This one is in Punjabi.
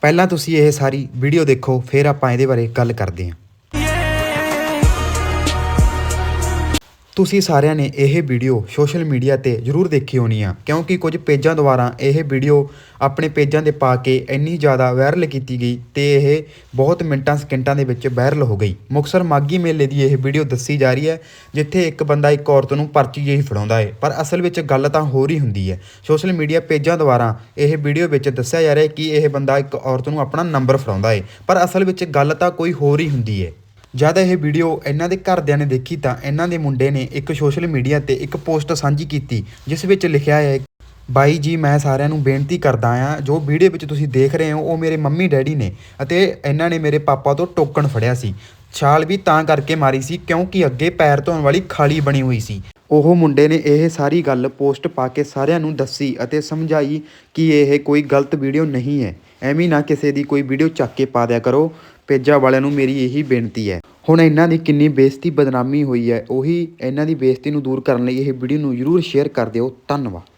ਪਹਿਲਾਂ ਤੁਸੀਂ ਇਹ ਸਾਰੀ ਵੀਡੀਓ ਦੇਖੋ ਫਿਰ ਆਪਾਂ ਇਹਦੇ ਬਾਰੇ ਗੱਲ ਕਰਦੇ ਹਾਂ। ਤੁਸੀਂ ਸਾਰਿਆਂ ਨੇ ਇਹ ਵੀਡੀਓ ਸੋਸ਼ਲ ਮੀਡੀਆ ਤੇ ਜ਼ਰੂਰ ਦੇਖੀ ਹੋਣੀ ਆ, ਕਿਉਂਕਿ ਕੁਝ ਪੇਜਾਂ ਦੁਆਰਾ ਇਹ ਵੀਡੀਓ ਆਪਣੇ ਪੇਜਾਂ ਤੇ ਪਾ ਕੇ ਇੰਨੀ ਜ਼ਿਆਦਾ ਵਾਇਰਲ ਕੀਤੀ ਗਈ ਤੇ ਇਹ ਬਹੁਤ ਮਿੰਟਾਂ, ਸਕਿੰਟਾਂ ਦੇ ਵਿੱਚ ਵਾਇਰਲ ਹੋ ਗਈ। ਮੁਕਸਰ ਮਾਗੀ ਮੇਲੇ ਦੀ ਇਹ ਵੀਡੀਓ ਦੱਸੀ ਜਾ ਰਹੀ ਹੈ, ਜਿੱਥੇ ਇੱਕ ਬੰਦਾ ਇੱਕ ਔਰਤ ਨੂੰ ਪਰਚੀ ਜਿਹੀ ਫੜਾਉਂਦਾ ਹੈ, ਪਰ ਅਸਲ ਵਿੱਚ ਗੱਲ ਤਾਂ ਹੋਰ ਹੀ ਹੁੰਦੀ ਹੈ। ਸੋਸ਼ਲ ਮੀਡੀਆ ਪੇਜਾਂ ਦੁਆਰਾ ਇਹ ਵੀਡੀਓ ਵਿੱਚ ਦੱਸਿਆ ਜਾ ਰਿਹਾ ਹੈ ਕਿ ਇਹ ਬੰਦਾ ਇੱਕ ਔਰਤ ਨੂੰ ਆਪਣਾ ਨੰਬਰ ਫੜਾਉਂਦਾ ਹੈ, ਪਰ ਅਸਲ ਵਿੱਚ ਗੱਲ ਤਾਂ ਕੋਈ ਹੋਰ ਹੀ ਹੁੰਦੀ ਹੈ। ਜਦ ਇਹ ਵੀਡੀਓ ਇਹਨਾਂ ਦੇ ਘਰਦਿਆਂ ਨੇ ਦੇਖੀ ਤਾਂ ਇਹਨਾਂ ਦੇ ਮੁੰਡੇ ਨੇ ਇੱਕ ਸੋਸ਼ਲ ਮੀਡੀਆ ਤੇ ਇੱਕ ਪੋਸਟ ਸਾਂਝੀ ਕੀਤੀ, ਜਿਸ ਵਿੱਚ ਲਿਖਿਆ ਹੈ, ਬਾਈ ਜੀ, ਮੈਂ ਸਾਰਿਆਂ ਨੂੰ ਬੇਨਤੀ ਕਰਦਾ ਆ ਜੋ ਵੀਡੀਓ ਵਿੱਚ ਤੁਸੀਂ ਦੇਖ ਰਹੇ ਹੋ, ਉਹ ਮੇਰੇ ਮੰਮੀ, ਡੈਡੀ ਨੇ ਅਤੇ ਇਹਨਾਂ ਨੇ ਮੇਰੇ ਪਾਪਾ ਤੋਂ ਟੋਕਣ ਫੜਿਆ ਸੀ। ਛਾਲ ਵੀ ਤਾਂ ਕਰਕੇ ਮਾਰੀ ਸੀ, ਕਿਉਂਕਿ ਅੱਗੇ ਪੈਰ ਧੋਣ ਵਾਲੀ ਖਾਲੀ ਬਣੀ ਹੋਈ ਸੀ। ਉਹ ਮੁੰਡੇ ਨੇ ਇਹ ਸਾਰੀ ਗੱਲ ਪੋਸਟ ਪਾ ਕੇ ਸਾਰਿਆਂ ਨੂੰ ਦੱਸੀ ਅਤੇ ਸਮਝਾਈ ਕਿ ਇਹ ਕੋਈ ਗਲਤ ਵੀਡੀਓ ਨਹੀਂ ਹੈ। ਐਵੇਂ ਨਾ ਕਿਸੇ ਦੀ ਕੋਈ ਵੀਡੀਓ ਚੱਕ ਕੇ ਪਾ ਦਿਆ ਕਰੋ। ਪੇਜਾਂ ਵਾਲਿਆਂ ਨੂੰ ਮੇਰੀ ਇਹੀ ਬੇਨਤੀ ਹੈ। ਹੁਣ ਇਹਨਾਂ ਦੀ ਕਿੰਨੀ ਬੇਇੱਜ਼ਤੀ ਬਦਨਾਮੀ ਹੋਈ ਹੈ, ਉਹੀ ਇਹਨਾਂ ਦੀ ਬੇਇੱਜ਼ਤੀ ਨੂੰ ਦੂਰ ਕਰਨ ਲਈ ਇਹ ਵੀਡੀਓ ਨੂੰ ਜ਼ਰੂਰ ਸ਼ੇਅਰ ਕਰ ਦਿਓ। ਧੰਨਵਾਦ।